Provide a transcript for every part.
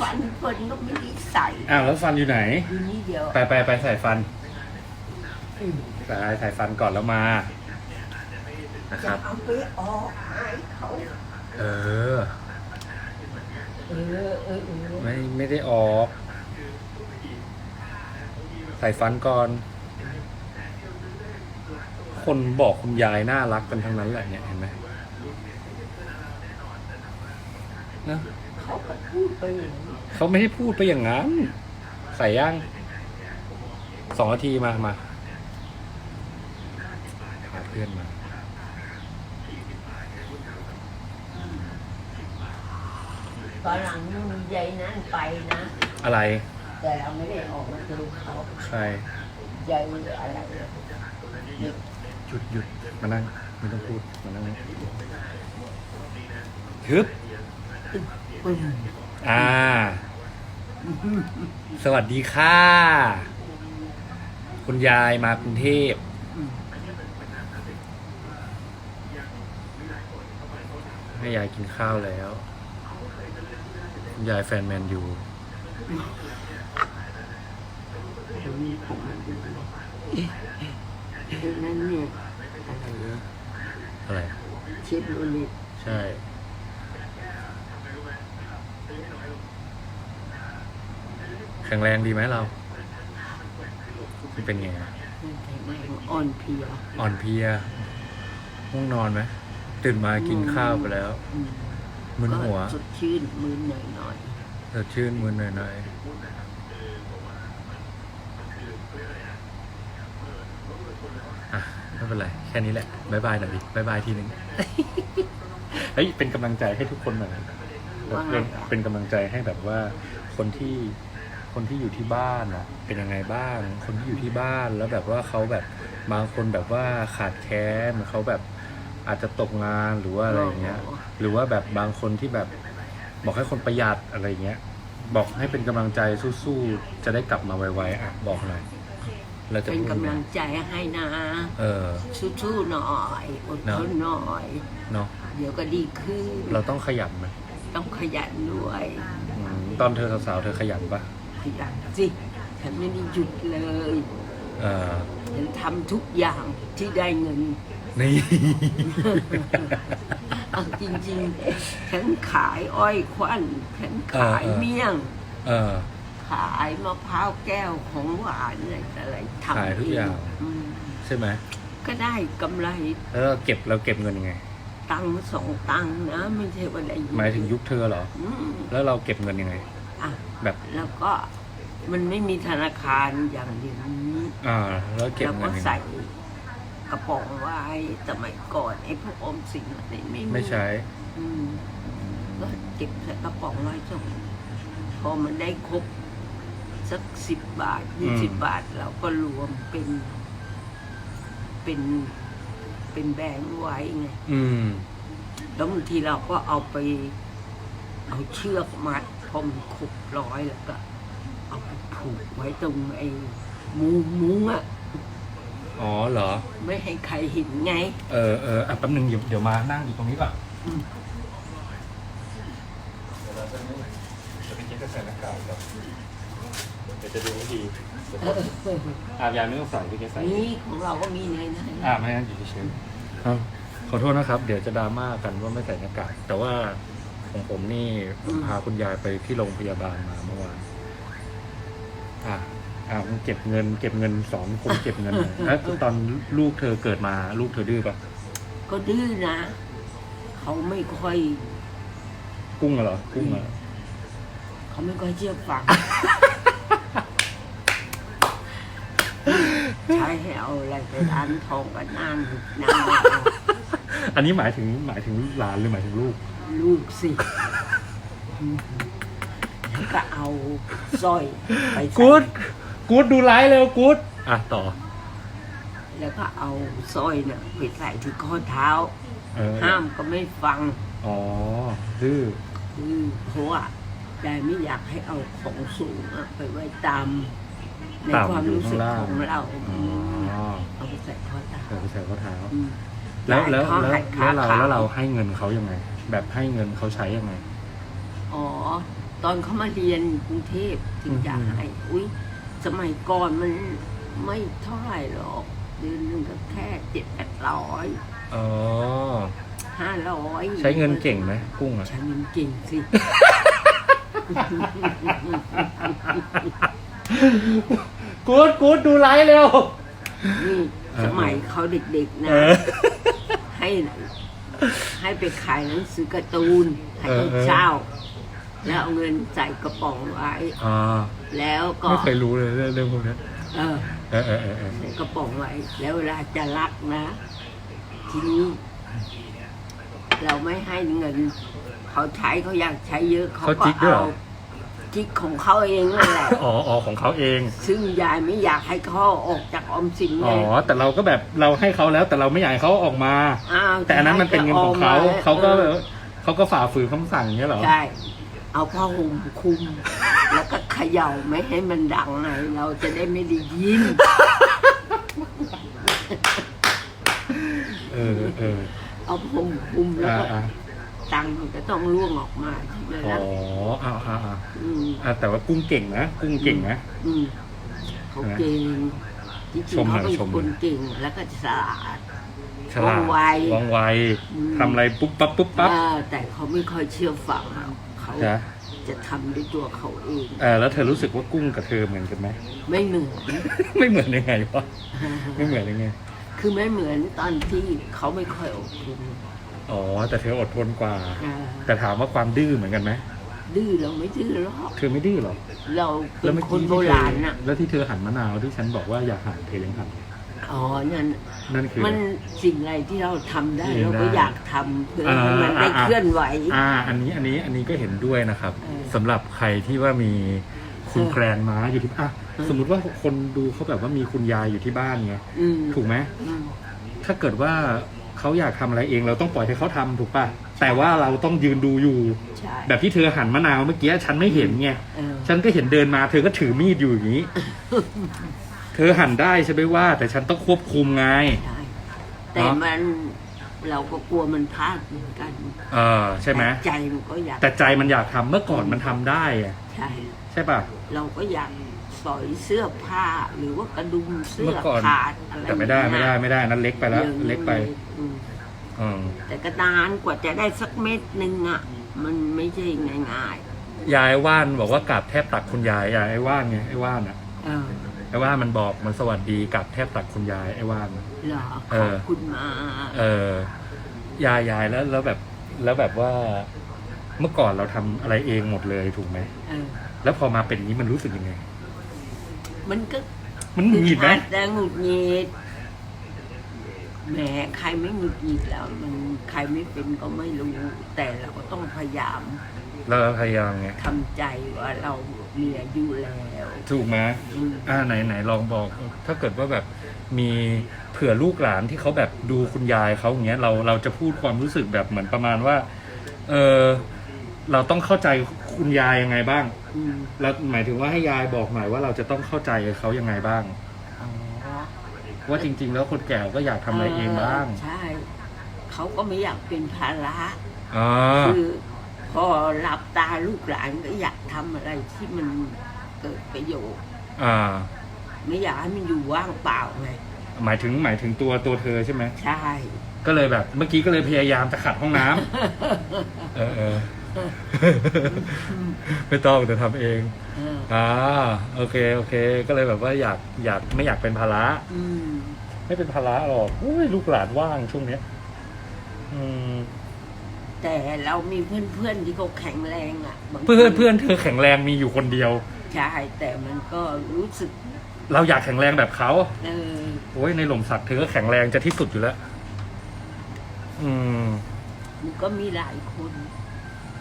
ฟันเฟินก็ไม่ได้ใส่อ้าวแล้วฟันอยู่ไหน อยู่นี่เดียวไปไปไปใส่ฟันไปใส่ฟันก่อนแล้วมา นะคจะรับ เอาไปออกให้เขาเออ เออเออเออไม่ไม่ได้ออก ใส่ฟันก่อน คนบอกคุณยายน่ารักกันทั้งนั้นแหละเนี่ยเห็นไหม นะเขาก็พูดไปอย่างนี้เขาไม่ได้พูดไปอย่างนั้น ใส่ย่างสองนาทีมามาหาเพื่อนมา ตอนหลังมียายนั่นไปนะ อะไรแต่เราไม่ได้ออกมาดูเขาใครยายอะไรเนี่ยหยุดหยุดมานั่งไม่ต้องพูดมานั่งฮึบปึ้ง อ่า สวัสดีค่ะ คุณยายมากรุงเทพ ให้ยายกินข้าวแล้ว คุณยายแฟนแมนยูเรื่องนั้นเนี่ยอะไรเนี่ยอะไรเชฟโรเลตใช่ ข็งแรงดีไหมเราเป็นไงอะนั่นแข็งแรงอ่อนเพลียอ่อนเพลียง่วงนอนไหมตื่นมากินข้าวไปแล้วอืมมึนหัวก็สดชื่นมือหน่อยหน่อยสดชื่นมึนหน่อยหน่อยอะไม่เป็นไร แค่นี้แหละบายบายหน่อยดิบายบายทีหนึ่งเฮ้ยเป็นกำลังใจให้ทุกคนหน่อยแบบเป็นเป็นกำลังใจให้แบบว่าคนที่ คนที่อยู่ที่บ้านอะเป็นยังไงบ้าง คนที่อยู่ที่บ้านแล้วแบบว่าเขาแบบบางคนแบบว่าขาดแคลนเขาแบบอาจจะตกงานหรือว่าอะไรอย่างเงี้ย หรือว่าแบบบางคนที่แบบบอกให้คนประหยัดอะไรเงี้ย บอกให้เป็นกำลังใจสู้ๆจะได้กลับมาไวๆอะบอกหน่อยเราจะเป็นพูดกำลังยังไงใจให้นะ เออสู้ๆหน่อยอดเนอะทนหน่อยเนาะเดี๋ยวก็ดีขึ้น เราต้องขยันไหมต้องขยันด้วยอืมตอนเธอสาวๆเธอขยันปะ ขยันสิฉันไม่ได้หยุดเลยเออฉันทำทุกอย่างที่ได้เงิน นี่ เอาจริงๆ ฉันขายอ้อยควัน ฉันขายเออเออ เมี่ยง เออ ขายมะพร้าวแก้วของหวานอะไรแต่อะไรทำขายทุกอย่างอืมใช่ไหมก็ได้กำไรแล้วเราเก็บเราเก็บเงินยังไง ตังค์สองตังค์นะ ไม่ใช่ว่าได้เอะหมายถึงยุคเธอเหรอ อืมแล้วเราเก็บเงินยังไง อะแบบแล้วก็มันไม่มีธนาคารอย่างเดียวนี้อ่าแล้วเก็บเราเงิก็นยังไงใส่กระป๋องไว้สมัยก่อนไอ้พวกออมสินอะไรไม่ไม่ใช้อืมก็เก็บใส่กระป๋องไว้จนพอมันได้ครบสักสิบบาทยี่สิบบาทเราก็รวมเป็น เป็น เป็นแบงค์ไว้ไง อืม แล้วบางทีเราก็เอาไป เอาเชือกมัด พอมันครบร้อยแล้วก็ เอาไปผูกไว้ตรงไอ้มุ้งมุ้งอะอ๋อเหรอ ไม่ให้ใครเห็นไง เออเอออะแป๊บนึงเดี๋ยวเดี๋ยวมานั่งอยู่ตรงนี้ก่อนอืม เดี๋ยวเราจะนี่จะไปกินกาแฟนักกาวก่อนเดี๋ยวจะดูวิธีเดี๋ยวอาบยาไม่ต้องใส่พี่แกใส่ นี่ของเราก็มีในนั้น อ่าไม่งั้นอยู่เฉยๆครับขอโทษนะครับ เดี๋ยวจะดราม่ากันว่าไม่ใส่หน้ากากแต่ว่า ของผมนี่ผมพาคุณยายไปที่โรงพยาบาลมาเมื่อวานอ่าอ่าผมเก็บเงิน เก็บเงินสอนผมเก็บเงินหน่อยแล้วตอนลูกเธอเกิดมาลูกเธอดื้อปะก็ดื้อนะ เขาไม่ค่อย กุ้งเหรอ กุ้งเหรอเขาไม่ค่อยเชื่อฟัง ใช้ให้เอาอะไรไปร้านทองกับนางนางไม่เอา อันนี้หมายถึงหมายถึงหลานหรือหมายถึงลูก ลูกสิแล้วก็เอาสร้อยไปใส่กูดกูดดูไลฟ์เร็วกูดอะต่อ แล้วก็เอาสร้อยเนี่ยไปใส่ที่ข้อเท้า เออห้ามก็ไม่ฟังอ๋อดื้อคือเพราะว่ายายไม่อยากให้เอาของสูงอะไปไว้ตาม ในความรู้สึกของเราอ๋อเอาไปใส่ข้อเท้าเออไปใส่ข้อเท้าอืมแล้วแล้วเขาแล้วหัดแล้วเราขาแล้วเราให้เงินเขายังไง แบบให้เงินเขาใช้ยังไง อ๋อ ตอนเขามาเรียนกรุงเทพถึงจะอืมให้อุ้ยสมัยก่อนมันไม่เท่าไหร่หรอก เดือนหนึ่งก็แค่เจ็ดแปดร้อยอ๋อห้าร้อยใช้เงินเก่งไหมกุ้งอะใช้เงินเก่งสิ กูดกูดดูไลฟ์เร็วนี่เออสมัยเขาเด็กๆนะเออให้ ให้ไปขายหนังสือการ์ตูนให้เออเขาเออเช่าแล้วเอาเงินใส่กระป๋องไว้ อ่าแล้วก็ไม่เคยรู้เลยเรื่องเรื่องพวกเนี้ยเออเออเออเออเออใส่กระป๋องไว้ แล้วเวลาจะรักนะ ทีนี้เราไม่ให้เงิน เขาใช้เขาอยากใช้เยอะเขาเขาก็จิกด้วยเอาเหรอ จิกของเขาเองนั่นแหละ อ๋ออ๋อของเขาเอง ซึ่งยายไม่อยากให้เขาออกจากออมสินไงอ๋อแต่เราก็แบบเราให้เขาแล้วแต่เราไม่อยากให้เขาออกมา อ้าวแต่อันนั้นมันเป็นเงินของเขาจะเขาก็ออเขาก็ฝ่าฝืนคำสั่งอย่างเงี้ยเหรอ ใช่เอาผ้าห่มคลุม แล้วก็เขย่าไม่ให้มันดังไงเราจะได้ไม่ได้ยิน เออเออเอาผ้าห่มคลุมแล้วอ่าก็อ่า ตังค์มันก็ต้องร่วงออกมาใช่ไหมอ๋อล่ะอ่าอ่าอ่าอืมอ่าแต่ว่ากุ้งเก่งนะ กุ้งเก่งนะ อืมเขาเก่งจริชงมๆหน่เขาอยเป็นชมหน่อย คนเก่งแล้วก็ฉลาด ฉลาดว่องไวว่องไวอืม ทำอะไรปุ๊บปั๊บปุ๊บปั๊บอ่าแต่เขาไม่ค่อยเชื่อฟังเขานะจะทำด้วยตัวเขาเอง เออแล้วเธอรู้สึกว่ากุ้งกับเธอเหมือนกันไหม ไม่เหมือน ไม่เหมือนยังไงวะไม่เหมือนยังไง คือไม่เหมือนตอนที่เขาไม่ค่อยอดทน อ๋อ แต่เธออดทนกว่า อ่าแต่ถามว่าความดื้อเหมือนกันไหมดื้อเราไม่ดื้อหรอกเธอไม่ดื้อหรอเราเป็แล้วนเมื่อคนกี้โบที่เธอราณน่ะแล้วที่เธอหั่นมะนาวที่ฉันบอกว่าอย่าหั่นเธอยังหั่นอ๋อนั่นนั่นคือ มันสิ่งอะไรที่เราทำได้ เองได้เราก็อยากทำเพื่ออ่าให้มันได้อ่า เคลื่อนไหว อ่า อันนี้อันนี้อันนี้ก็เห็นด้วยนะครับเออสำหรับใครที่ว่ามีคุณเออแกรนม้าอยู่ที่อะเออ สมมุติว่าคนดูเขาแบบว่ามีคุณยายอยู่ที่บ้านไงอืมถูกไหมอืมถ้าเกิดว่า เขาอยากทำอะไรเองเราต้องปล่อยให้เขาทำถูกป่ะ แต่ว่าเราต้องยืนดูอยู่ ใช่แบบที่เธอหั่นมะนาวเมื่อกี้ฉันไม่เห็นไง เออฉันก็เห็นเดินมาเธอก็ถือมีดอยู่อย่างนี้ เธอหั่นได้ใช่ไหมว่า แต่ฉันต้องควบคุมไง ใช่แต่มันเราก็กลัวมันพลาดเหมือนกันเออใช่ไหมแต่ใจมันก็อยากแต่ใจมันอยากทำเมื่อก่อนมันทำได้อะใช่ ใช่ป่ะ เราก็อยาก สอยเสื้อผ้า หรือว่ากระดุมเสื้เมื่ออก่อน ขาดอะไรแต่ไม่ได้ไม่ได้ไม่ได้นั้นเล็กไปแล้ว อย่างนี้เล็กไปอืมอืมแต่ก็นานกว่าจะได้สักเม็ดหนึ่งอะ มันไม่ใช่ง่ายยายว่านบอกว่ากราบแทบตักคุณยายยายไอ้ว่านไงไอ้ว่านอะๆเออไอ้ว่านมันบอกมันสวัสดีกราบแทบตักคุณยายไอ้ว่าน เหรอเอขออบคุณมากเออยายยายแล้วแล้วแบบแล้วแบบว่า เมื่อก่อนเราทำอะไรเองหมดเลยถูกไหม เออ แล้วพอมาเป็นอย่างนี้มันรู้สึกยังไง มันก็มันหงุดหงิดไหมอาจจะหงุดหงิดแหมใครไม่หงุดหงิดแล้ว มันใครไม่เป็นก็ไม่รู้ แต่เราก็ต้องพยายามเราพยายามไง ทำใจว่าเรามีอายุแล้วถูกไหมอืมอ่าไหนไหนลองบอก ถ้าเกิดว่าแบบมีเผื่อลูกหลานที่เขาแบบดูคุณยายเขาอย่างเงี้ยเราเราจะพูดความรู้สึกแบบเหมือนประมาณว่า เออเราต้องเข้าใจ คุณยายยังไงบ้าง อืมแล้วหมายถึงว่าให้ยายบอกหน่อยว่าเราจะต้องเข้าใจเขายังไงบ้าง อ๋อว่าจริง ๆ แล้วคนแก่ก็อยากทำอะไรเองบ้างใช่ เขาก็ไม่อยากเป็นภาระอ๋อคือ พอหลับตาลูกหลานก็อยากทำอะไรที่มันเกิดประโยชน์ อ่า ไม่อยากให้มันอยู่ว่างเปล่าไงหมายถึงหมายถึงตัวตัวเธอใช่ไหม ใช่ ก็เลยแบบเมื่อกี้ก็เลยพยายามจะขัดห้องน้ำ เออเออ ไม่ต้องจะทำเอง เอออ่าโอเคโอเค ก็เลยแบบว่าอยากอยากไม่อยากเป็นภาระ อืมไม่เป็นภาระหรอกอุ้ยลูกหลานว่างช่วงเนี้ย อืม แต่เรามีเพื่อนๆที่เขาแข็งแรงอะบางทีเพื่อนเพื่อนเธอแข็งแรงมีอยู่คนเดียว ใช่แต่มันก็รู้สึกเราอยากแข็งแรงแบบเขาเออโอ้ยในหล่มสักเธอก็แข็งแรงจะที่สุดอยู่แล้ว อืม มันก็มีหลายคน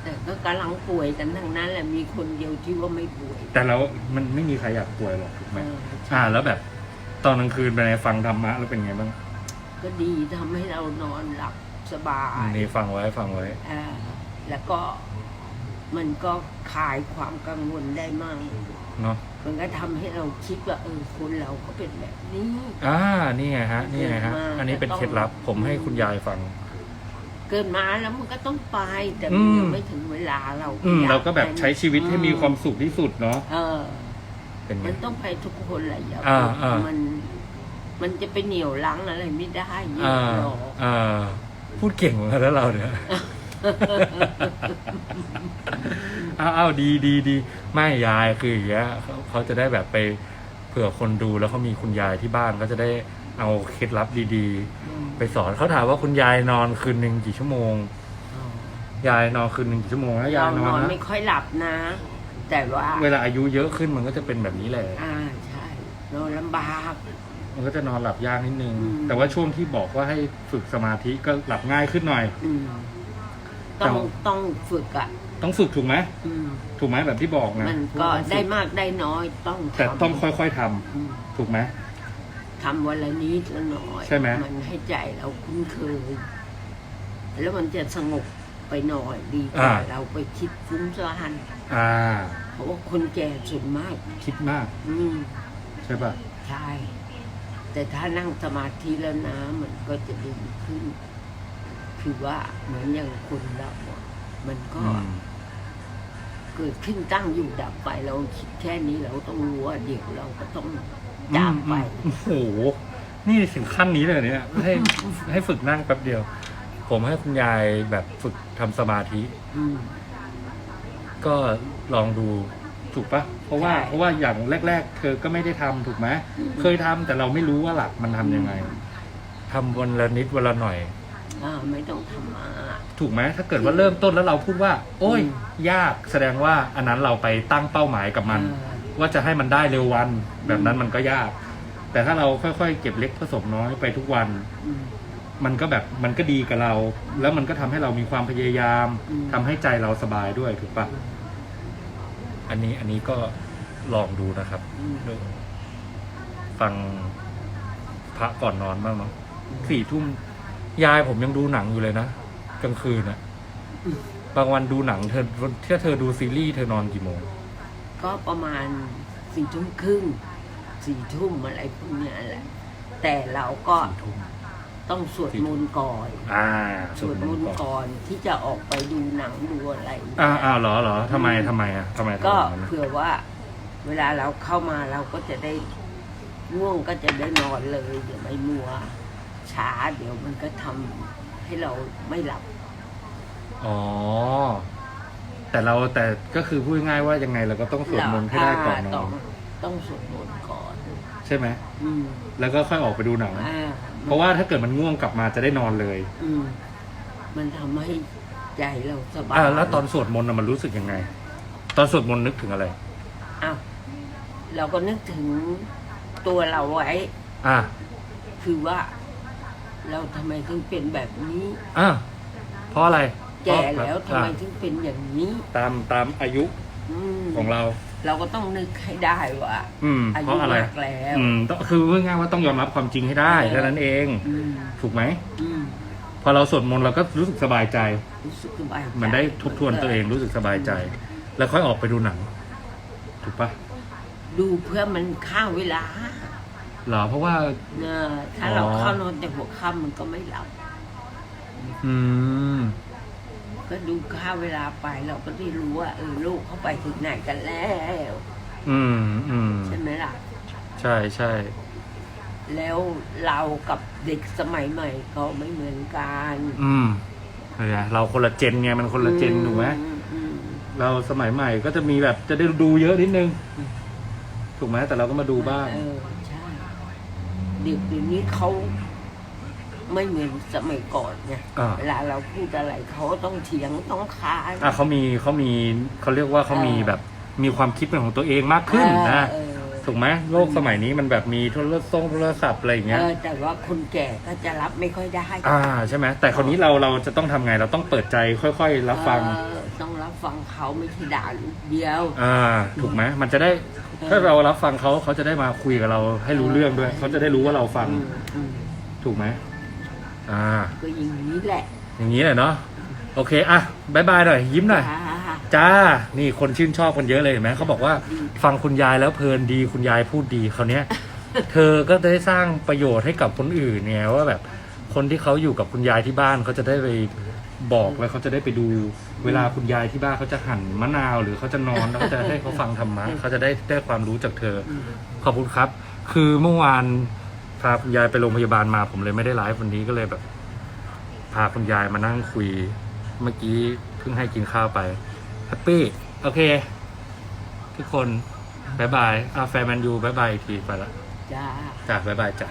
แต่ก็กำลังป่วยกันทั้งนั้นแหละมีคนเดียวที่ว่าไม่ป่วย แต่เรามันไม่มีใครอยากป่วยหรอกถูกไหมเอออ่า แล้วแบบ ตอนกลางคืนไปในฟังธรรมะแล้วเป็นไงบ้างก็ดีทำให้เรานอนหลับสบายนี่ฟังไว้ฟังไว้อ่าแล้วก็มันก็คลายความกังวลได้มากเนาะมันก็ทำให้เราคิดว่าเออคนเราก็เป็นแบบนี้ อ่านี่ไงฮะ นี่ไงฮะเก่งมากอันนี้เป็นเคล็ดลับผมให้คุณยายฟัง เกิดมาแล้วมันก็ต้องไป แต่มันอืมยังไม่ถึงเวลาเราอืม อยเราก็แบบใช้ชีวิตให้มีอืความสุขที่สุดเนาะเออ เป็นไง มันต้องไปทุกคนแหละอย่าอ่าอ่ามั มัน มันจะไปเหนียวลังอะไรไม่ได้เยอ่าอะหรอกอ่า พูดเก่งเหมือนกันแล้วเราเนี่ย อ้าวอ้าวดีดีดีไม่ยายคืออย่างเงี้ยเขาเขาจะได้แบบไปเผื่อคนดูแล้วเขามีคุณยายที่บ้านก็จะได้ เอาเคล็ดลับดีอืมๆไปสอนเขาถามว่าคุณยายนอนคืนหนึ่งกี่ชั่วโมงอ๋อยายนอนคืนหนึ่งกี่ชั่วโมงแล้วยาเรายนนออนนนะไม่ค่อยหลับนะ แต่ว่าเวลาอายุเยอะขึ้นมันก็จะเป็นแบบนี้แหละ อ่าใช่นอนลำบาก มันก็จะนอนหลับยากนิดนึง อืม แต่ว่าช่วงที่บอกว่าให้ฝึกสมาธิก็หลับง่ายขึ้นหน่อย อืมต้องแต่ ต้องฝึกอะ ต้องฝึกถูกไหมอืม ถูกไหมแบบที่บอกนะมันก็ต้องฝึได้มากได้น้อยต้องแต่ทำต้องค่อยๆทำอืมถูกไหม ทำวันละนิดละหน่อยใช่ไหมมันให้ใจเราคุ้นเคย แล้วมันจะสงบไปหน่อยดีกว่า เราไปคิดฟุ้งซ่านอ่า เพราะว่าคนแก่ส่วนมาก คิดมากอืมใช่ป่ะ ใช่แต่ถ้านั่งสมาธิแล้วนะมันก็จะดีขึ้น คือว่าเหมือนอย่างคนเราอะมันก็อืม เกิดขึ้นตั้งอยู่ดับไปเราคิดแค่นี้เราต้องรู้ว่าเดี๋ยวเราก็ต้อง จากไปอืมโอ้โห นี่ถึงขั้นนี้เลยเหรอเนี่ย ให้ให้ฝึกนั่งแป๊บเดียว ผมให้คุณยายแบบฝึกทำสมาธิ อืม ก็ลองดูถูกปะเพราะว่าใช่ เพราะว่าอย่างแรก ๆ เธอก็ไม่ได้ทำถูกไหมเคยทำแต่เราไม่รู้ว่าหลักมันทำยังไงทำวันละนิดวันละหน่อย อ่าไม่ต้องทำมาก ถูกไหมถ้าเกิดว่าเริ่มต้นแล้วเราพูดว่า โอ้ย อืมยากแสดงว่าอันนั้นเราไปตั้งเป้าหมายกับมัน เออ ว่าจะให้มันได้เร็ววัน แบบนั้นมันก็ยาก แต่ถ้าเราค่อยๆ เก็บเล็กผสมน้อยไปทุกวัน มันก็แบบมันก็ดีกับเรา แล้วมันก็ทำให้เรามีความพยายามมทำให้ใจเราสบายด้วยถูกปะอันนี้อันนี้ก็ลองดูนะครับฟังพระก่อนนอนบ้างเนาะสี่ทุ่มยายผมยังดูหนังอยู่เลยนะกลางคืนอะบางวันดูหนังเธอถ้าเธอดูซีรีส์เธอนอนกี่โมง ก็ประมาณสี่ทุ่มครึ่งสี่ทุ่มอะไรพวกเนี้ยแหละแต่เราก็สี่ทุ่มต้องสวดมนต์ก่อน อ่าสวดมนต์ก่อนที่จะออกไปดูหนังดูอะไรอ่าอ่าเหรอเหรอทำไมทำไมอะทำไมทำก็อย่างนั้นเผื่อว่า เวลาเราเข้ามาเราก็จะได้ง่วงก็จะได้นอนเลยอย่าไม่มัวช้าเดี๋ยวมันก็ทำให้เราไม่หลับ อ๋อ แต่เราแต่ก็คือพูดง่ายๆว่ายังไงเราก็ต้องสวดมนต์ให้ได้ก่อนนต้ออนงต้องสวดมนต์ก่อนใช่ไหมอืมแล้วก็ค่อยออกไปดูหนัง อ่าเพราะว่าถ้าเกิดมันง่วงกลับมาจะได้นอนเลยอืมมันทำให้ใจเราสบายอ่าแล้วตอนสวดมนต์น่ะมันรู้สึกยังไง ตอนสวดมนต์นึกถึงอะไร อ้าวเราก็นึกถึงตัวเราไว้ อ่าคือว่า เราทำไมถึงเป็นแบบนี้ อ่าเพราะอะไร แก่แล้วเพทำราะไมถึงเป็นอย่างนี้ตามตามอายุอืมของเรา เราก็ต้องนึกให้ได้ว่าอืมอาเพยุราะอะไร มากแล้วอืมต้องคือพูดง่ายๆว่าต้องยอมรับความจริงให้ได้เออเท่านั้นเอง อืมถูกไหม อืมพอเราสวดมนต์เราก็รู้สึกสบายใจ รู้สึกสบายใจมันได้ทบทวนตัวเองรู้สึกสบายใจ แล้วค่อยออกไปดูหนัง ถูกปะดูเพื่อมันฆ่าเวลาเหรอเพราะว่า เนอะถ้าอ๋อเราเข้านอนแต่หัวค่ำมันก็ไม่หลับ อืม ก็ดูค่าเวลาไปเราก็ได้รู้ว่าเออลูกเขาไปถึงไหนกันแล้วอืมอืมใช่ไหมล่ะ ใช่ใช่แล้วเรากับเด็กสมัยใหม่ก็ไม่เหมือนกันอืมเนี่ยเราคนละเจนไงมันคนละเจนถูกไหมอือืมเราสมัยใหม่ก็จะมีแบบจะได้ดูเยอะนิดนึงอืมถูกไหมแต่เราก็มาดูบ้าง เออใช่เด็กเดี๋ยวนี้เขา ไม่เหมือนสมัยก่อนไงอ่า เวลาเราพูดอะไรเขาต้องเถียงต้องค้าน อะเขามีเขามีเขาเรียกว่าเขามีแบบมีความคิดเป็นของตัวเองมากขึ้นนะเออถูกไหมโลกสมัยนี้มันแบบมีโทรศัพท์โทรศัพท์อะไรอย่างเอเงี้ยอแต่ว่าคนแก่ก็จะรับไม่ค่อยได้อ่าใช่ไหมแต่คนนี้เราเราจะต้องทำไงเราต้องเปิดใจค่อยๆรับฟัง เออต้องรับฟังเขาไม่ใช่ด่าลูกเดียว อ่าถูกไหมมันจะได้เออ ถ้าเรารับฟังเขาเขาจะได้มาคุยกับเราให้รู้เรื่องด้วยเขาจะได้รู้ว่าเราฟังอืมอืมถูกไหม อ่า ก็อย่างนี้แหละอย่างนี้แหละเนาะโอเคอะบายบายหน่อยยิ้มหน่อยจ้าจ้า นี่คนชื่นชอบกันเยอะเลยเห็นไหมเขาบอกว่าดีฟังคุณยายแล้วเพลินดีคุณยายพูดดีเขาวเนี้ย เธอก็ได้สร้างประโยชน์ให้กับคนอื่นเนี่ยว่าแบบคนที่เขาอยู่กับคุณยายที่บ้านเขาจะได้ไปบอกแล้วเขาจะได้ไปดู เวลาคุณยายที่บ้านเขาจะหั่นมะนาวหรือเขาจะนอนแล้วก็จะให้เขาฟังธรรมะเขาจะได้ได้ความรู้จากเธออืมขอบคุณครับ คือเมื่อวาน พาคุณยายไปโรงพยาบาลมาผมเลยไม่ได้ไลฟ์วันนี้ก็เลยแบบ พาคุณยายมานั่งคุย เมื่อกี้เพิ่งให้กินข้าวไปแฮปปี้โอเค ทุกคนบายบายอาแฟนแมนยูบายบายอีกทีไปละจ้าจ้ะบายบายจ้ะ